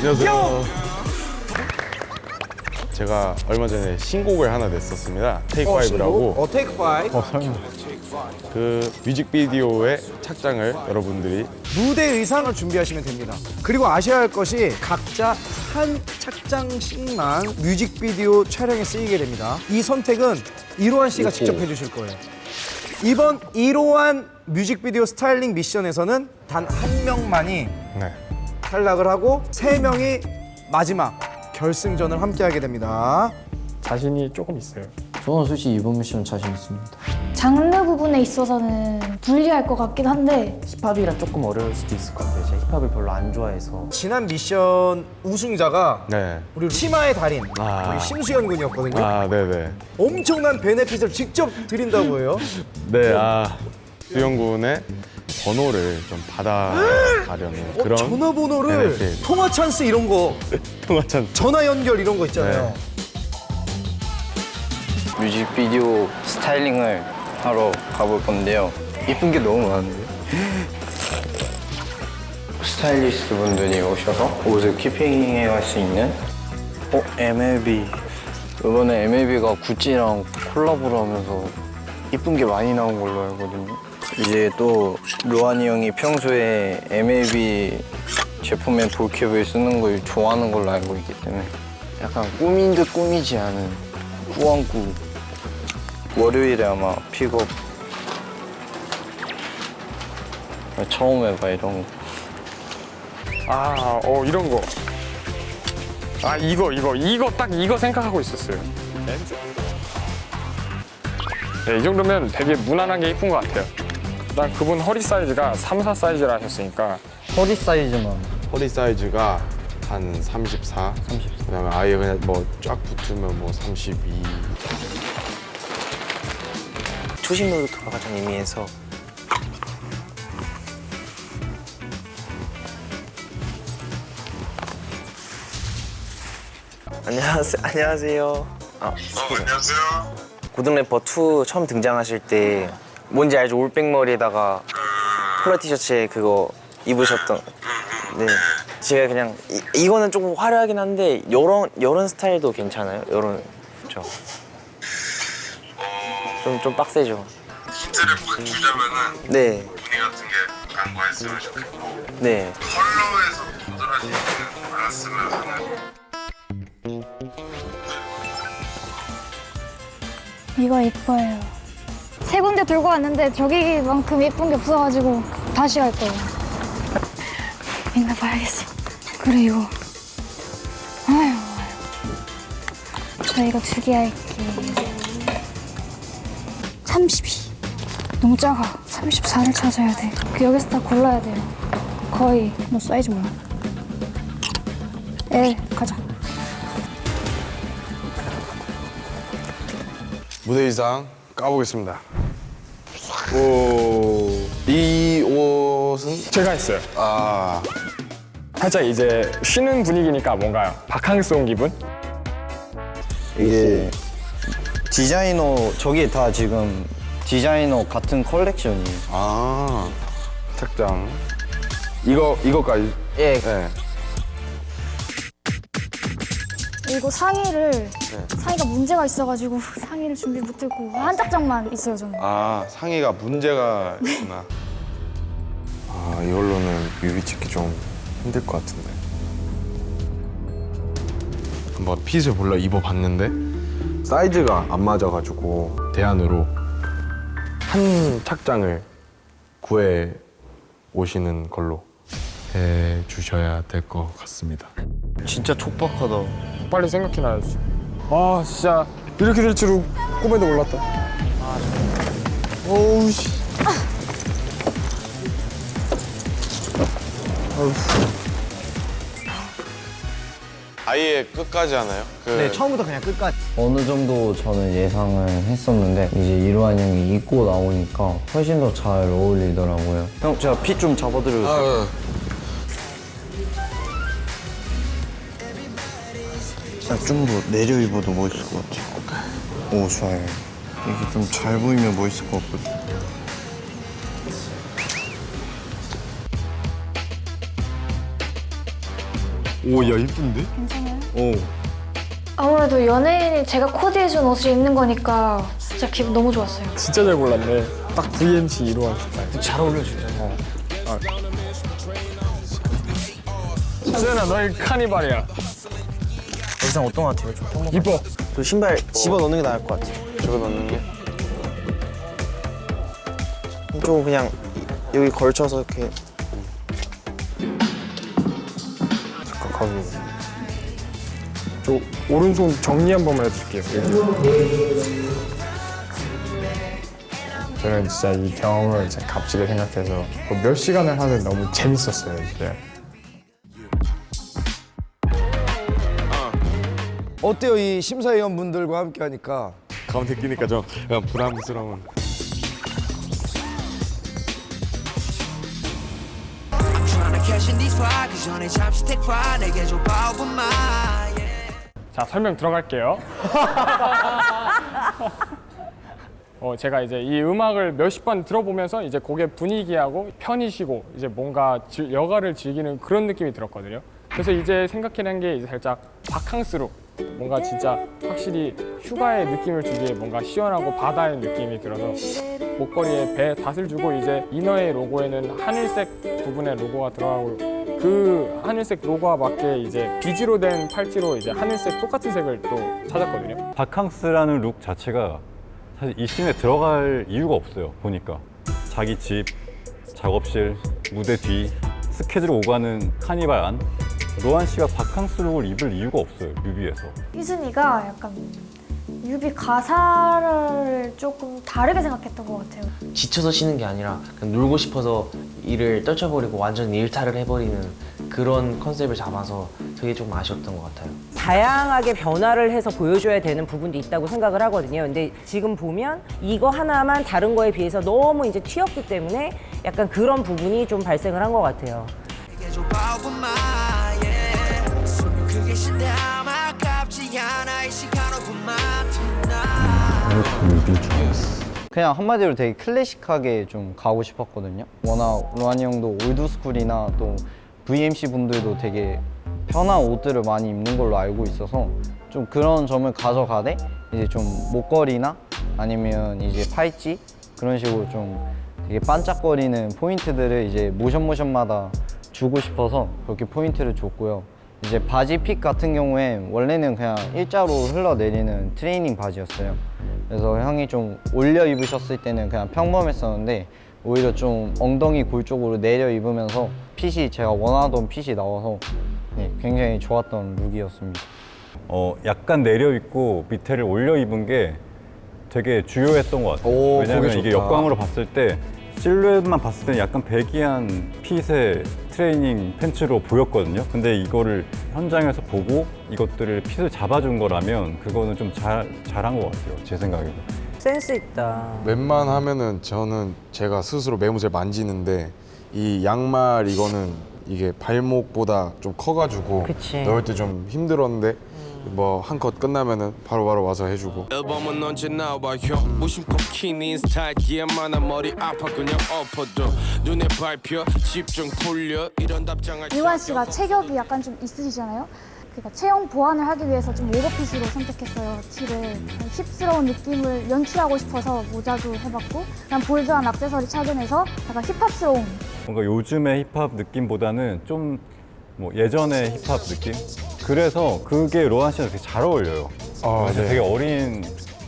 안녕하세요. 제가 얼마 전에 신곡을 하나 냈었습니다. 테이크 파이브라고 어, 테이크 파이브. 그 뮤직비디오의 착장을 여러분들이 무대 의상을 준비하시면 됩니다. 그리고 아셔야 할 것이 각자 한 착장씩만 뮤직비디오 촬영에 쓰이게 됩니다. 이 선택은 이로한 씨가 직접 해주실 거예요. 이번 이로한 뮤직비디오 스타일링 미션에서는 단 한 명만이 네. 탈락을 하고 세 명이 마지막 결승전을 함께 하게 됩니다. 자신이 조금 있어요. 저는 솔직히 이번 미션 자신 있습니다. 장르 부분에 있어서는 불리할 것 같긴 한데 힙합이라 조금 어려울 수도 있을 것 같아요. 제가 힙합을 별로 안 좋아해서 지난 미션 우승자가 네. 우리 치마의 달인 아. 우리 심수연 군이었거든요. 아, 네네. 엄청난 베네핏을 직접 드린다고 해요. 네, 아 수영군의 번호를 좀 받아가려는 어, 그런 전화번호를 베네핏. 통화 찬스 이런 거 통화 찬. 전화 연결 이런 거 있잖아요. 뮤직비디오 스타일링을 하러 가볼 건데요. 이쁜 게 너무 많은데. 스타일리스트 분들이 오셔서 옷을 키핑해 갈 수 있는 어 MLB 이번에 MLB가 구찌랑 콜라보를 하면서 이쁜 게 많이 나온 걸로 알거든요. 이제 또 로한이 형이 평소에 MLB 제품에 볼캡을 쓰는 걸 좋아하는 걸로 알고 있기 때문에 약간 꾸민 듯 꾸미지 않은 꾸안꾸 월요일에 아마 픽업 처음 해봐 이런 거 아, 어 이런 거. 아 이거 이거 이거 딱 이거 생각하고 있었어요. 네, 이 정도면 되게 무난하게 이쁜 것 같아요. 일단 그분 허리 사이즈가 3, 4 사이즈라 하셨으니까 허리 사이즈만 허리 사이즈가 한 34, 34. 그다음에 아예 그냥 뭐 쫙 붙으면 뭐 32. 초심 노릇가 가장 의미해서 안녕하세요. 안녕하세요. 아, 안녕하세요. 고등 래퍼 2 처음 등장하실 때 뭔지 알죠? 올백 머리에다가 폴라 티셔츠에 그거 입으셨던. 네. 제가 그냥 이, 이거는 조금 화려하긴 한데 요런 요런 스타일도 괜찮아요. 요런 저. 좀좀 빡세죠. 힌트를 뭐 주자면은 네. 무늬 같은 게 간과했으면 좋겠고 네. 컬러에서 조절하시는 않았으면 하는 이거 예뻐요. 세 군데 들고 왔는데 저기만큼 예쁜 게 없어가지고 다시 갈 거예요. 있나 봐야겠어. 그래 이거. 아유. 저 이거 두개 할게. 32. 너무 작아. 34를 찾아야 돼. 그 여기서 다 골라야 돼요. 거의 너 사이즈 뭐야? L 가자. 무대 의상 까보겠습니다. 오, 이 옷은 제가 했어요. 아 살짝 이제 쉬는 분위기니까 뭔가 바캉스 온 기분? 이게 디자이너 저게 다 지금 디자이너 같은 컬렉션이에요. 아, 착장. 이거 이거까지. 예. 네. 이거 상의를 상의가 문제가 있어가지고 상의를 준비 못했고 한 짝짝만 있어요 저는. 아 상의가 문제가 있구나. 아 이걸로는 뮤비 찍기 좀 힘들 것 같은데. 한번 핏을 몰라 입어봤는데 사이즈가 안 맞아가지고 대안으로 한 착장을 구해 오시는 걸로 해 주셔야 될 것 같습니다. 진짜 촉박하다. 빨리 생각해놔야지. 아 진짜 이렇게 될 줄은 꿈에도 몰랐다. 아예 끝까지 하나요? 그 네, 처음부터 그냥 끝까지. 어느 정도 저는 예상을 했었는데 이제 이루한 형이 입고 나오니까 훨씬 더 잘 어울리더라고요. 형 제가 핏 좀 잡아드려도 아, 돼 요? 좀더 내려 입어도 멋있을 것 같아. 오 좋아요. 이게 좀 잘 보이면 멋있을 것 같거든. 오, 야 이쁜데? 괜찮아요? 오. 아무래도 연예인이 제가 코디해준 옷을 입는 거니까 진짜 기분 너무 좋았어요. 진짜 잘 골랐네. 딱 VMC 이루한 스타일. 잘 어울려 진짜. 수연아, 너희 카니발이야. 의상 어떤 것 같아요? 좀 평범. 이뻐. 그 신발 집어 넣는 게 나을 것 같아. 저거 넣는 게? 좀 그냥 여기 걸쳐서 이렇게 잠깐 가고. 저 오른손 정리 한 번만 해줄게요. 저는 진짜 이 경험을 진짜 값지게 생각해서 그몇 시간을 하든 너무 재밌었어요. 진짜. 어때요 이 심사위원분들과 함께 하니까 가운데 끼니까 좀 약간 부담스러운. tryna in these 내게 좀 봐봐마 자 설명 들어갈게요. 어 제가 이제 이 음악을 몇십 번 들어보면서 이제 곡의 분위기하고 편히 쉬고 이제 뭔가 즐- 여가를 즐기는 그런 느낌이 들었거든요. 그래서 이제 생각해낸 게 이제 살짝 바캉스룩 뭔가 진짜 확실히 휴가의 느낌을 주기에 뭔가 시원하고 바다의 느낌이 들어서 목걸이에 배 닷을 주고 이제 이너의 로고에는 하늘색 부분의 로고가 들어가고 그 하늘색 로고와 맞게 이제 비지로 된 팔찌로 이제 하늘색 똑같은 색을 또 찾았거든요. 바캉스라는 룩 자체가 사실 이 씬에 들어갈 이유가 없어요. 보니까 자기 집, 작업실, 무대 뒤, 스케줄 오가는 카니발 안 로한 씨가 바캉스 룩을 입을 이유가 없어요. 뮤비에서. 희준이가 약간 뮤비 가사를 조금 다르게 생각했던 것 같아요. 지쳐서 쉬는 게 아니라 그냥 놀고 싶어서 일을 떨쳐버리고 완전 일탈을 해버리는 그런 컨셉을 잡아서 되게 조금 아쉬웠던 것 같아요. 다양하게 변화를 해서 보여줘야 되는 부분도 있다고 생각을 하거든요. 근데 지금 보면 이거 하나만 다른 거에 비해서 너무 이제 튀었기 때문에 약간 그런 부분이 좀 발생을 한 것 같아요. 쉰데 아마 아깝지 않아 이 시간 그냥 한마디로 되게 클래식하게 좀 가고 싶었거든요. 워낙 로한이 형도 올드스쿨이나 또 VMC 분들도 되게 편한 옷들을 많이 입는 걸로 알고 있어서 좀 그런 점을 가져가되 이제 좀 목걸이나 아니면 이제 팔찌 그런 식으로 좀 되게 반짝거리는 포인트들을 이제 모션 모션마다 주고 싶어서 그렇게 포인트를 줬고요. 이제 바지 핏 같은 경우에 원래는 그냥 일자로 흘러내리는 트레이닝 바지였어요. 그래서 형이 좀 올려 입으셨을 때는 그냥 평범했었는데 오히려 좀 엉덩이 골 쪽으로 내려 입으면서 핏이 제가 원하던 핏이 나와서 네, 굉장히 좋았던 룩이었습니다. 어, 약간 내려 입고 밑에를 올려 입은 게 되게 주요했던 것 같아요. 오, 왜냐면 이게 좋다. 역광으로 봤을 때 실루엣만 봤을 때는 약간 배기한 핏의 트레이닝 팬츠로 보였거든요. 근데 이거를 현장에서 보고 이것들을 핏을 잡아준 거라면 그거는 좀 잘, 잘한 것 같아요. 제 생각에도. 센스 있다. 웬만하면은 저는 제가 스스로 매무새 만지는데 이 양말 이거는 이게 발목보다 좀 커가지고 그치. 넣을 때 좀 힘들었는데 뭐 한 컷 끝나면은 바로 바로 와서 해주고. 앨범은 언제 나와 형 무심코 키닌 스타일 기에만 머리 아파 그냥 엎어도 눈에 밟혀 집중 풀려 이런 답장할 유한 씨가 체격이 약간 좀 있으시잖아요. 그러니까 체형 보완을 하기 위해서 좀 오버핏으로 선택했어요 티를. 힙스러운 느낌을 연출하고 싶어서 모자도 해봤고 그냥 볼드한 액세서리 착용해서 약간 힙합스러운. 뭔가 요즘의 힙합 느낌보다는 좀 뭐 예전의 힙합 느낌? 그래서 그게 로한 씨랑 되게 잘 어울려요. 아, 네. 되게 어린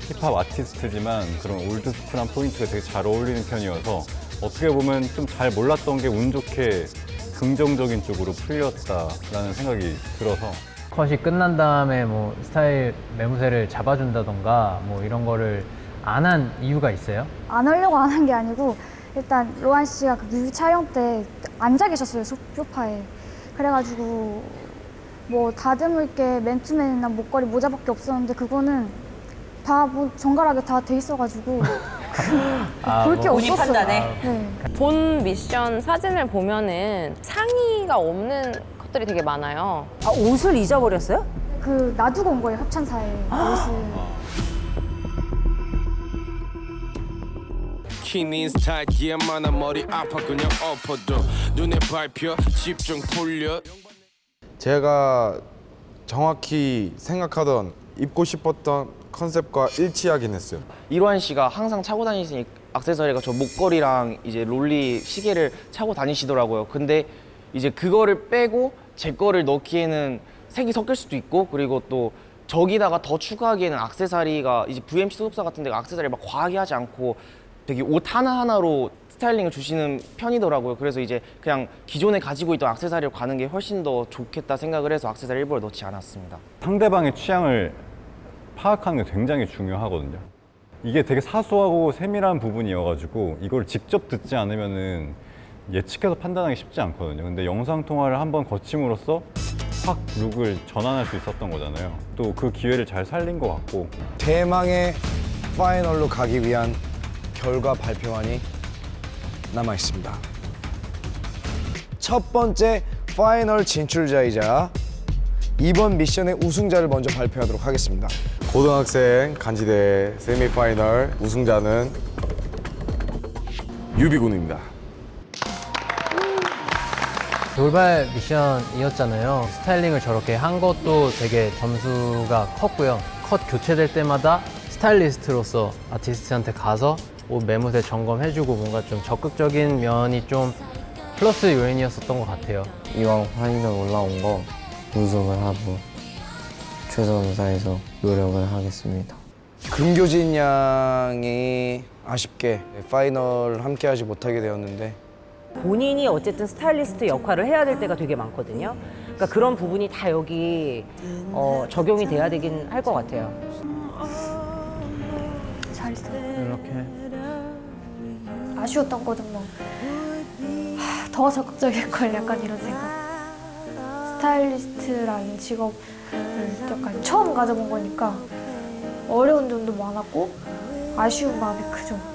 힙합 아티스트지만 그런 올드스쿨한 포인트가 되게 잘 어울리는 편이어서 어떻게 보면 좀 잘 몰랐던 게 운 좋게 긍정적인 쪽으로 풀렸다라는 생각이 들어서 컷이 끝난 다음에 뭐 스타일 매무새를 잡아준다던가 뭐 이런 거를 안 한 이유가 있어요? 안 하려고 안 한 게 아니고 일단 로한 씨가 그 뮤비 촬영 때 앉아 계셨어요 소- 소파에 그래가지고 뭐 다듬을 게 맨투맨이나 목걸이 모자밖에 없었는데 그거는 다 뭐 정갈하게 다 돼 있어가지고 아, 볼 게 뭐- 없었어요. 판단해? 네. 본 미션 사진을 보면은 상의가 없는 것들이 되게 많아요. 아, 옷을 잊어버렸어요? 그 놔두고 온 거예요 협찬사에 옷을. 키닌 스타일 기에만 머리 아파 그냥 엎어도 눈에 밟혀 집중 풀려 제가 정확히 생각하던 입고 싶었던 컨셉과 일치하긴 했어요. 이로한 씨가 항상 차고 다니시는 액세서리가 저 목걸이랑 이제 롤리 시계를 차고 다니시더라고요. 근데 이제 그거를 빼고 제 거를 넣기에는 색이 섞일 수도 있고 그리고 또 저기다가 더 추가하기에는 액세서리가 이제 VMC 소속사 같은 데가 액세서리 막 과하게 하지 않고 되게 옷 하나하나로 스타일링을 주시는 편이더라고요. 그래서 이제 그냥 기존에 가지고 있던 액세서리를 가는 게 훨씬 더 좋겠다 생각을 해서 액세서리 일부러 넣지 않았습니다. 상대방의 취향을 파악하는 게 굉장히 중요하거든요. 이게 되게 사소하고 세밀한 부분이어가지고 이걸 직접 듣지 않으면은 예측해서 판단하기 쉽지 않거든요. 근데 영상 통화를 한번 거침으로써 확 룩을 전환할 수 있었던 거잖아요. 또 그 기회를 잘 살린 것 같고 대망의 파이널로 가기 위한 결과 발표안이 남아 있습니다. 첫 번째 파이널 진출자이자 이번 미션의 우승자를 먼저 발표하도록 하겠습니다. 고등학생 간지대 세미파이널 우승자는 유비군입니다. 돌발 미션이었잖아요. 스타일링을 저렇게 한 것도 되게 점수가 컸고요. 컷 교체될 때마다 스타일리스트로서 아티스트한테 가서 옷 매무새 점검해주고 뭔가 좀 적극적인 면이 좀 플러스 요인이었었던 것 같아요. 이왕 파이널 올라온 거 우승을 하고 최선을 다해서 노력을 하겠습니다. 금교진 양이 아쉽게 파이널 함께하지 못하게 되었는데 본인이 어쨌든 스타일리스트 역할을 해야 될 때가 되게 많거든요. 그러니까 그런 부분이 다 여기 어, 적용이 돼야 되긴 할 것 같아요. 아쉬웠던 거는 뭐, 하, 더 적극적일 걸 약간 이런 생각. 스타일리스트라는 직업을 약간 처음 가져본 거니까 어려운 점도 많았고 아쉬운 마음이 크죠.